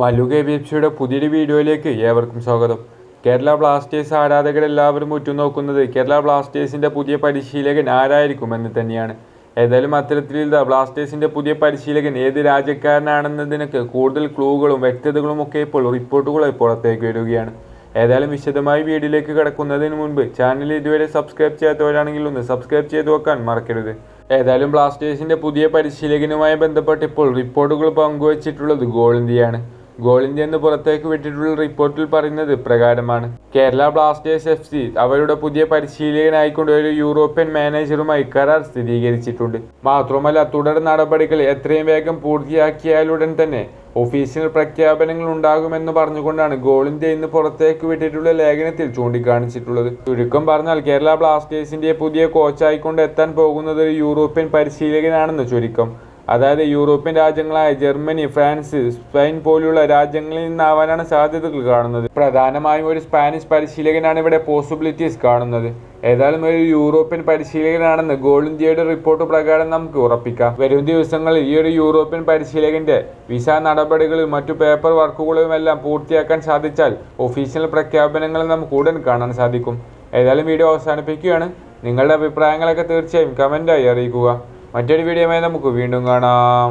Mallu K B F സിയുടെ പുതിയൊരു വീഡിയോയിലേക്ക് ഏവർക്കും സ്വാഗതം. കേരള ബ്ലാസ്റ്റേഴ്സ് ആരാധകരെല്ലാവരും ഉറ്റുനോക്കുന്നത് കേരള ബ്ലാസ്റ്റേഴ്സിന്റെ പുതിയ പരിശീലകൻ ആരായിരിക്കും എന്ന് തന്നെയാണ്. ഏതായാലും അത്തരത്തിൽ ഇതാ ബ്ലാസ്റ്റേഴ്സിന്റെ പുതിയ പരിശീലകൻ ഏത് രാജ്യക്കാരനാണെന്നതിനൊക്കെ കൂടുതൽ ക്ലൂകളും വ്യക്തതകളും ഒക്കെ ഇപ്പോൾ റിപ്പോർട്ടുകളായി പുറത്തേക്ക് വരികയാണ്. ഏതായാലും വിശദമായി വീഡിയോയിലേക്ക് കിടക്കുന്നതിന് മുൻപ് ചാനൽ ഇതുവരെ സബ്സ്ക്രൈബ് ചെയ്യാത്തവരാണെങ്കിൽ ഒന്ന് സബ്സ്ക്രൈബ് ചെയ്ത് വെക്കാൻ മറക്കരുത്. ഏതായാലും ബ്ലാസ്റ്റേഴ്സിന്റെ പുതിയ പരിശീലകനുമായി ബന്ധപ്പെട്ട് ഇപ്പോൾ റിപ്പോർട്ടുകൾ പങ്കുവച്ചിട്ടുള്ളത് ഗോൾ ഇന്ത്യയാണ്. ഇന്ത്യ എന്ന് പുറത്തേക്ക് വിട്ടിട്ടുള്ള റിപ്പോർട്ടിൽ പറയുന്നത് പ്രകാരമാണ് കേരള ബ്ലാസ്റ്റേഴ്സ് എഫ് സി അവരുടെ പുതിയ പരിശീലകനായിക്കൊണ്ട് ഒരു യൂറോപ്യൻ മാനേജറുമായി കരാർ സ്ഥിരീകരിച്ചിട്ടുണ്ട്. മാത്രമല്ല തുടർ നടപടികൾ എത്രയും വേഗം പൂർത്തിയാക്കിയാലുടൻ തന്നെ ഒഫീഷ്യൽ പ്രഖ്യാപനങ്ങൾ ഉണ്ടാകുമെന്ന് പറഞ്ഞുകൊണ്ടാണ് ഇന്ത്യ ഇന്ന് പുറത്തേക്ക് വിട്ടിട്ടുള്ള ലേഖനത്തിൽ ചൂണ്ടിക്കാണിച്ചിട്ടുള്ളത്. ചുരുക്കം പറഞ്ഞാൽ കേരള ബ്ലാസ്റ്റേഴ്സിന്റെ പുതിയ കോച്ചായിക്കൊണ്ട് എത്താൻ പോകുന്നത് ഒരു യൂറോപ്യൻ പരിശീലകനാണെന്ന് ചുരുക്കം അതായത് യൂറോപ്യൻ രാജ്യങ്ങളായ ജർമ്മനി ഫ്രാൻസ് സ്പെയിൻ പോലുള്ള രാജ്യങ്ങളിൽ നിന്നാവാനാണ് സാധ്യതകൾ കാണുന്നത്. പ്രധാനമായും ഒരു സ്പാനിഷ് പരിശീലകനാണ് ഇവിടെ പോസിബിലിറ്റീസ് കാണുന്നത്. ഏതായാലും ഒരു യൂറോപ്യൻ പരിശീലകനാണെന്ന് ഗോൾ ഇന്ത്യയുടെ റിപ്പോർട്ട് പ്രകാരം നമുക്ക് ഉറപ്പിക്കാം. വരും ദിവസങ്ങളിൽ ഈ ഒരു യൂറോപ്യൻ പരിശീലകന്റെ വിസ നടപടികളും മറ്റു പേപ്പർ വർക്കുകളും എല്ലാം പൂർത്തിയാക്കാൻ സാധിച്ചാൽ ഒഫീഷ്യൽ പ്രഖ്യാപനങ്ങൾ നമുക്ക് ഉടൻ കാണാൻ സാധിക്കും. ഏതായാലും വീഡിയോ അവസാനിപ്പിക്കുകയാണ്. നിങ്ങളുടെ അഭിപ്രായങ്ങളൊക്കെ തീർച്ചയായും കമന്റായി അറിയിക്കുക. മറ്റൊരു വീഡിയോയുമായി നമുക്ക് വീണ്ടും കാണാം.